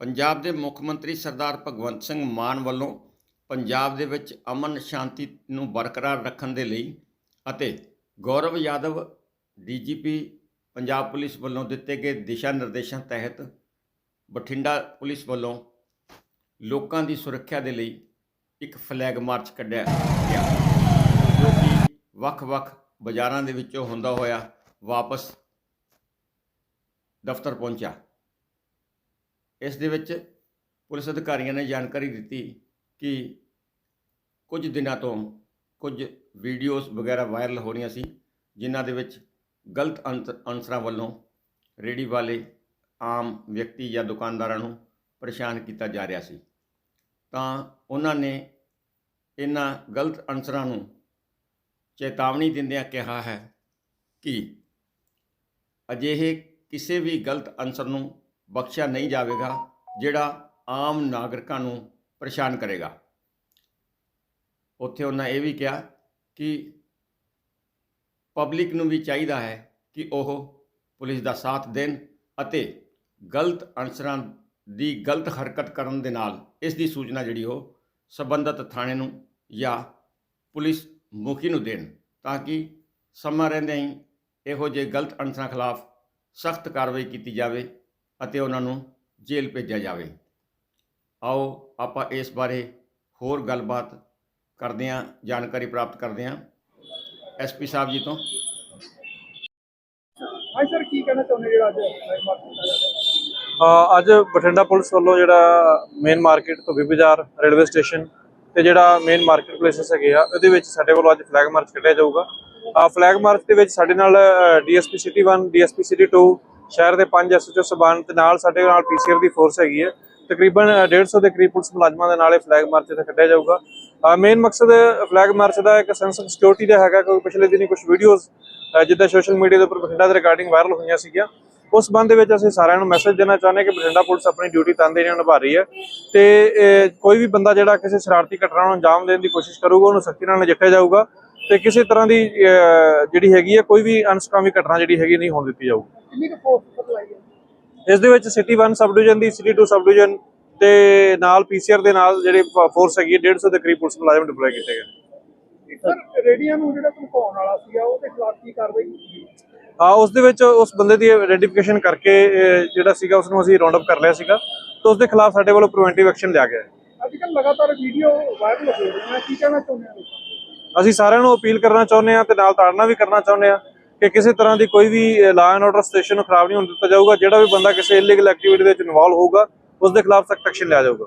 ਪੰਜਾਬ ਦੇ ਮੁੱਖ ਮੰਤਰੀ ਸਰਦਾਰ ਭਗਵੰਤ ਸਿੰਘ ਮਾਨ ਵੱਲੋਂ ਪੰਜਾਬ ਦੇ ਵਿੱਚ ਅਮਨ ਸ਼ਾਂਤੀ ਨੂੰ ਬਰਕਰਾਰ ਰੱਖਣ ਦੇ ਲਈ ਅਤੇ ਗੌਰਵ ਯਾਦਵ ਡੀਜੀਪੀ ਪੰਜਾਬ ਪੁਲਿਸ ਵੱਲੋਂ ਦਿੱਤੇ ਗਏ ਦਿਸ਼ਾ ਨਿਰਦੇਸ਼ਾਂ ਤਹਿਤ ਬਠਿੰਡਾ ਪੁਲਿਸ ਵੱਲੋਂ ਲੋਕਾਂ ਦੀ ਸੁਰੱਖਿਆ ਦੇ ਲਈ ਇੱਕ ਫਲੈਗ ਮਾਰਚ ਕੱਢਿਆ ਗਿਆ, ਜੋ ਕਿ ਵੱਖ-ਵੱਖ ਬਾਜ਼ਾਰਾਂ ਦੇ ਵਿੱਚੋਂ ਹੁੰਦਾ ਹੋਇਆ ਵਾਪਸ ਦਫ਼ਤਰ ਪਹੁੰਚਿਆ। ਇਸ ਦੇ ਵਿੱਚ ਪੁਲਿਸ ਅਧਿਕਾਰੀਆਂ ਨੇ ਜਾਣਕਾਰੀ ਦਿੱਤੀ ਕਿ ਕੁਝ ਦਿਨਾਂ ਤੋਂ ਕੁਝ ਵੀਡੀਓਜ਼ ਵਗੈਰਾ ਵਾਇਰਲ ਹੋ ਰਹੀਆਂ ਸੀ, ਜਿਨ੍ਹਾਂ ਦੇ ਵਿੱਚ ਗਲਤ ਅੰਤ- ਅਨਸਰਾਂ ਵੱਲੋਂ ਰੇੜੀ ਵਾਲੇ ਆਮ ਵਿਅਕਤੀ ਜਾਂ ਦੁਕਾਨਦਾਰਾਂ ਨੂੰ ਪਰੇਸ਼ਾਨ ਕੀਤਾ ਜਾ ਰਿਹਾ ਸੀ। ਤਾਂ ਉਹਨਾਂ ਨੇ ਇਹਨਾਂ ਗਲਤ ਅਨਸਰਾਂ ਨੂੰ ਚੇਤਾਵਨੀ ਦਿੰਦਿਆਂ ਕਿਹਾ ਹੈ ਕਿ ਅਜਿਹੇ ਕਿਸੇ ਵੀ ਗਲਤ ਅਨਸਰ ਨੂੰ ਬਖਸ਼ਿਆ ਨਹੀਂ ਜਾਵੇਗਾ, ਜਿਹੜਾ ਆਮ ਨਾਗਰਿਕਾਂ ਨੂੰ ਪਰੇਸ਼ਾਨ ਕਰੇਗਾ। ਉੱਥੇ ਉਹਨਾਂ ਇਹ ਵੀ ਕਿਹਾ ਕਿ ਪਬਲਿਕ ਨੂੰ ਵੀ ਚਾਹੀਦਾ ਹੈ ਕਿ ਉਹ ਪੁਲਿਸ ਦਾ ਸਾਥ ਦੇਣ ਅਤੇ ਗਲਤ ਅਨਸਰਾਂ ਦੀ ਗਲਤ ਹਰਕਤ ਕਰਨ ਦੇ ਨਾਲ ਇਸ ਦੀ ਸੂਚਨਾ ਜਿਹੜੀ ਉਹ ਸਬੰਧਤ ਥਾਣੇ ਨੂੰ ਜਾਂ ਪੁਲਿਸ ਮੁਖੀ ਨੂੰ ਦੇਣ, ਤਾਂ ਕਿ ਸਮਾਂ ਰਹਿੰਦਿਆਂ ਹੀ ਇਹੋ ਜਿਹੇ ਗਲਤ ਅਨਸਰਾਂ ਖਿਲਾਫ ਸਖਤ ਕਾਰਵਾਈ ਕੀਤੀ ਜਾਵੇ। ਅਤੇ ਉਹਨਾਂ ਨੂੰ ਜੇਲ੍ਹ ਭੇਜਿਆ ਜਾਵੇ। ਆਓ ਆਪਾਂ ਇਸ ਬਾਰੇ ਹੋਰ ਗੱਲਬਾਤ ਕਰਦੇ ਹਾਂ ਜਾਣਕਾਰੀ ਪ੍ਰਾਪਤ ਕਰਦੇ ਹਾਂ। ਐਸਪੀ ਸਾਹਿਬ ਜੀ ਤੋਂ। ਹਾਂ ਸਰ ਕੀ ਕਹਿਣਾ ਚਾਹੁੰਦੇ ਜਿਹੜਾ ਅੱਜ ਅੱਜ ਬਠਿੰਡਾ ਪੁਲਿਸ ਵੱਲੋਂ ਜਿਹੜਾ ਮੇਨ ਮਾਰਕੀਟ ਤੋਂ ਬਾਜ਼ਾਰ ਰੇਲਵੇ ਸਟੇਸ਼ਨ ਤੇ ਜਿਹੜਾ ਮੇਨ ਮਾਰਕੀਟ ਪਲੇਸਸ ਹੈਗੇ ਆ ਉਹਦੇ ਵਿੱਚ ਸਾਡੇ ਵੱਲੋਂ ਅੱਜ ਫਲੈਗ ਮਾਰਚ ਕੱਢਿਆ ਜਾਊਗਾ। ਆ ਫਲੈਗ ਮਾਰਚ ਦੇ ਵਿੱਚ ਸਾਡੇ ਨਾਲ ਡੀਐਸਪੀ ਸਿਟੀ 1 ਡੀਐਸਪੀ ਸਿਟੀ 2 ਸ਼ਹਿਰ ਦੇ ਪੰਜ ਐਸਐਚਓ ਸਬਾਨ ਤੇ ਨਾਲ ਸਾਡੇ ਨਾਲ ਪੀਸੀਆਰ ਦੀ ਫੋਰਸ ਹੈਗੀ ਹੈ। ਤਕਰੀਬਨ 150 ਦੇ ਕਰੀਬ ਪੁਲਿਸ ਮੁਲਾਜ਼ਮਾਂ ਦੇ ਨਾਲ ਇਹ ਫਲੈਗ ਮਾਰਚ ਇੱਥੇ ਕੱਢਿਆ ਜਾਊਗਾ। ਮੇਨ ਮਕਸਦ ਫਲੈਗ ਮਾਰਚ ਦਾ ਇੱਕ ਸੈਂਸ ਆਫ ਸਿਕਿਉਰਿਟੀ ਦਾ ਹੈਗਾ, ਕਿਉਂਕਿ ਪਿਛਲੇ ਦਿਨੀ ਕੁਝ ਵੀਡੀਓਜ਼ ਜਿੱਦਾਂ ਸੋਸ਼ਲ ਮੀਡੀਆ ਦੇ ਉੱਪਰ ਬਠਿੰਡਾ ਦੇ ਰਿਗਾਰਡਿੰਗ ਵਾਇਰਲ ਹੋਈਆਂ ਸੀਗੀਆਂ। ਉਸ ਸੰਬੰਧ ਦੇ ਵਿੱਚ ਅਸੀਂ ਸਾਰਿਆਂ ਨੂੰ ਮੈਸੇਜ ਦੇਣਾ ਚਾਹੁੰਦੇ ਹਾਂ ਕਿ ਬਠਿੰਡਾ ਪੁਲਿਸ ਆਪਣੀ ਡਿਊਟੀ ਤਨਦੇਹੀ ਨਾਲ ਨਿਭਾ ਰਹੀ ਹੈ। ਤੇ ਕੋਈ ਵੀ ਬੰਦਾ ਜਿਹੜਾ ਕਿਸੇ ਸ਼ਰਾਰਤੀ ਘਟਨਾ ਨੂੰ ਅੰਜਾਮ ਦੇਣ ਦੀ ਕੋਸ਼ਿਸ਼ ਕਰੂਗਾ, ਉਹਨੂੰ ਸਖਤੀ ਨਾਲ ਨਜਿੱਠਿਆ ਜਾਊਗਾ। ਤੇ ਕਿਸੇ ਤਰ੍ਹਾਂ ਦੀ ਜਿਹੜੀ ਹੈਗੀ ਹੈ ਕੋਈ ਵੀ ਅਨਸਕਾਮੀ ਘਟਨਾ ਜਿਹੜੀ ਹੈਗੀ ਨਹੀਂ ਹੋਣ ਦਿੱਤੀ ਜਾਊਗੀ। ਕਿੰਨੀ ਕੁ ਫੋਰਸ ਸਪਲਾਈ ਹੈ? ਇਸ ਦੇ ਵਿੱਚ ਸਿਟੀ 1 ਸਬ ਡਿਵੀਜ਼ਨ ਦੀ ਸਿਟੀ 2 ਸਬ ਡਿਵੀਜ਼ਨ ਤੇ ਨਾਲ ਪੀਸੀਆਰ ਦੇ ਨਾਲ ਜਿਹੜੇ ਫੋਰਸ ਹੈਗੀ ਹੈ 150 ਦੇ ਕਰੀਬ ਪੁਲਿਸ ਮੁਲਾਜ਼ਮ ਡਿਪਲੋਏ ਕੀਤੇ ਗਏ। ਸਰ ਰੇਡੀਆਂ ਨੂੰ ਜਿਹੜਾ ਧਮਕਾਉਣ ਵਾਲਾ ਸੀਗਾ ਉਹਦੇ ਖਿਲਾਫ ਕੀ ਕਾਰਵਾਈ ਕੀਤੀ ਆ ਉਸ ਦੇ ਵਿੱਚ ਉਸ ਬੰਦੇ ਦੀ ਆਈਡੈਂਟੀਫਿਕੇਸ਼ਨ ਕਰਕੇ ਜਿਹੜਾ ਸੀਗਾ ਉਸ ਨੂੰ ਅਸੀਂ ਰਾਉਂਡ ਅਪ ਕਰ ਲਿਆ ਸੀਗਾ ਤੇ ਉਸ ਦੇ ਖਿਲਾਫ ਸਾਡੇ ਵੱਲੋਂ ਪ੍ਰੀਵੈਂਟਿਵ ਐਕਸ਼ਨ ਲਿਆ ਗਿਆ ਹੈ। ਅੱਜ ਕੱਲ ਲਗਾਤਾਰ ਵੀਡੀਓ ਵਾਇਰਲ ਹੋ ਰਹੀਆਂ ਨੇ ਕੀ ਕਹਿਣਾ ਚਾਹੁੰਦੇ ਨੂੰ? ਅਸੀਂ ਸਾਰਿਆਂ ਨੂੰ ਅਪੀਲ ਕਰਨਾ ਚਾਹੁੰਦੇ ਹਾਂ ਤੇ ਨਾਲ ਤਾੜਨਾ ਵੀ ਕਰਨਾ ਚਾਹੁੰਦੇ ਹਾਂ ਕਿ ਕਿਸੇ ਤਰ੍ਹਾਂ ਦੀ ਕੋਈ ਵੀ ਲਾ ਐਂਡ ਆਰਡਰ ਸਟੇਸ਼ਨ ਨੂੰ ਖਰਾਬ ਨਹੀਂ ਹੋਣ ਦਿੱਤਾ ਜਾਊਗਾ, ਜਿਹੜਾ ਵੀ ਬੰਦਾ ਕਿਸੇ ਇਲੀਗਲ ਐਕਟੀਵਿਟੀ ਦੇ ਵਿੱਚ ਇਨਵੋਲਵ ਹੋਊਗਾ, ਉਸ ਦੇ ਖਿਲਾਫ ਸਖਤ ਐਕਸ਼ਨ ਲਿਆ ਜਾਊਗਾ।